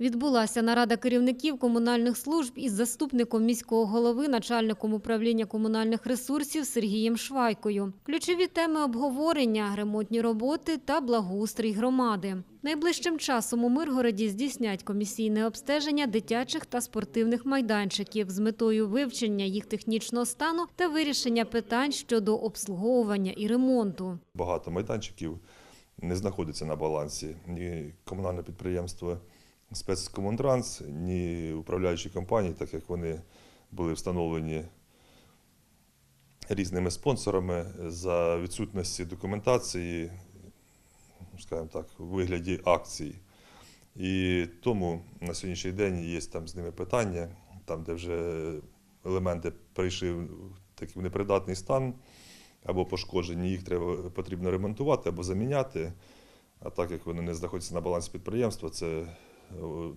Відбулася нарада керівників комунальних служб із заступником міського голови, начальником управління комунальних ресурсів Сергієм Швайкою. Ключові теми обговорення – ремонтні роботи та благоустрій громади. Найближчим часом у Миргороді здійснять комісійне обстеження дитячих та спортивних майданчиків з метою вивчення їх технічного стану та вирішення питань щодо обслуговування і ремонту. Багато майданчиків не знаходиться на балансі ні комунальне підприємство спецкомунтранс, ні управляючі компанії, так як вони були встановлені різними спонсорами за відсутності документації, скажімо так, у вигляді акцій. І тому на сьогоднішній день є там з ними питання, там, де вже елементи прийшли в такий непридатний стан або пошкоджені, їх треба потрібно ремонтувати або заміняти. А так як вони не знаходяться на балансі підприємства, це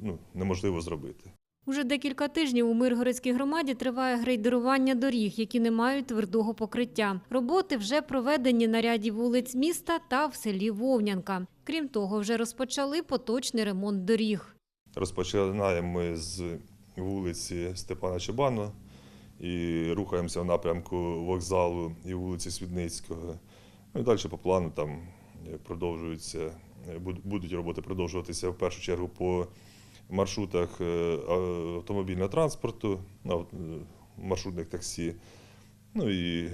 ну, неможливо зробити. Уже декілька тижнів у Миргородській громаді триває грейдерування доріг, які не мають твердого покриття. Роботи вже проведені на ряді вулиць міста та в селі Вовнянка. Крім того, вже розпочали поточний ремонт доріг. Розпочинаємо ми з вулиці Степана Чабана і рухаємося в напрямку вокзалу і вулиці Свідницького. Ну і далі по плану там е, продовжуються, е, будуть роботи продовжуватися в першу чергу по маршрутах е, автомобільного транспорту, е, маршрутних таксі. Ну і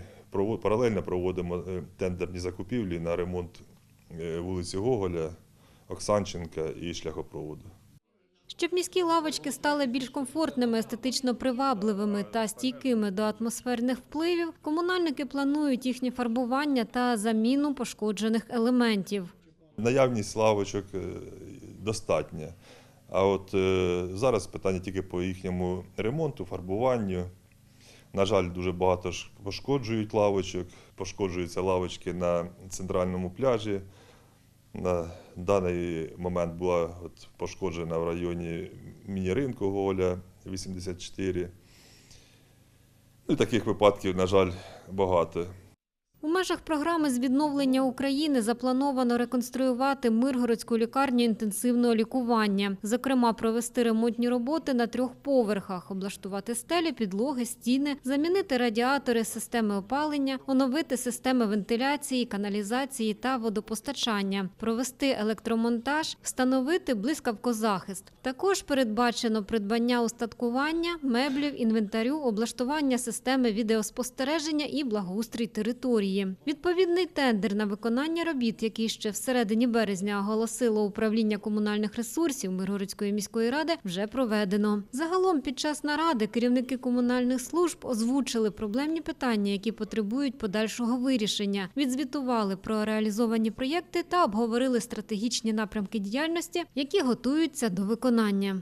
паралельно проводимо е, тендерні закупівлі на ремонт е, вулиці Гоголя, Оксанченка і шляхопроводу. Щоб міські лавочки стали більш комфортними, естетично привабливими та стійкими до атмосферних впливів, комунальники планують їхнє фарбування та заміну пошкоджених елементів. Наявність лавочок е, достатня. А от е, зараз питання тільки по їхньому ремонту, фарбуванню. На жаль, дуже багато пошкоджують лавочок, пошкоджуються лавочки на центральному пляжі. На даний момент була от пошкоджена в районі міні-ринку Гоголя 84. Ну, таких випадків, на жаль, багато. У межах програми з відновлення України заплановано реконструювати Миргородську лікарню інтенсивного лікування, зокрема, провести ремонтні роботи на трьох поверхах, облаштувати стелі, підлоги, стіни, замінити радіатори системи опалення, оновити системи вентиляції, каналізації та водопостачання, провести електромонтаж, встановити блискавкозахист. Також передбачено придбання устаткування, меблів, інвентарю, облаштування системи відеоспостереження і благоустрій території. Відповідний тендер на виконання робіт, який ще в середині березня оголосило управління комунальних ресурсів Миргородської міської ради, вже проведено. Загалом під час наради керівники комунальних служб озвучили проблемні питання, які потребують подальшого вирішення. Відзвітували про реалізовані проєкти та обговорили стратегічні напрямки діяльності, які готуються до виконання.